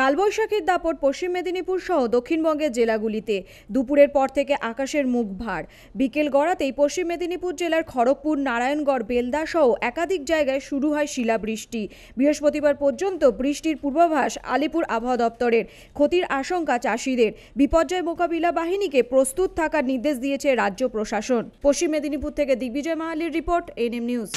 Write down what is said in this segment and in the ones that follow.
কালবৈশাখীর দাপট পশ্চিম মেদিনীপুর সহ দক্ষিণবঙ্গের জেলাগুলিতে। দুপুরের পর থেকে আকাশের মুখ ভার। বিকেল গড়াতেই পশ্চিম মেদিনীপুর জেলার খড়গপুর, নারায়ণগড়, বেলদা সহ একাধিক জায়গায় শুরু হয় শিলাবৃষ্টি। বৃহস্পতিবার পর্যন্ত বৃষ্টির পূর্বাভাস আলিপুর আবহাওয়া দপ্তরের। ক্ষতির আশঙ্কা চাষিদের। বিপর্যয় মোকাবিলা বাহিনীকে প্রস্তুত থাকার নির্দেশ দিয়েছে রাজ্য প্রশাসন। পশ্চিম মেদিনীপুর থেকে দিগ্বিজয় মাহালির রিপোর্ট, এনএম নিউজ।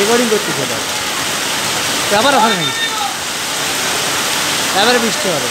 রেকর্ডিং করছি সেটা আবার ওখানে নেই এবারে বৃষ্টি হবে।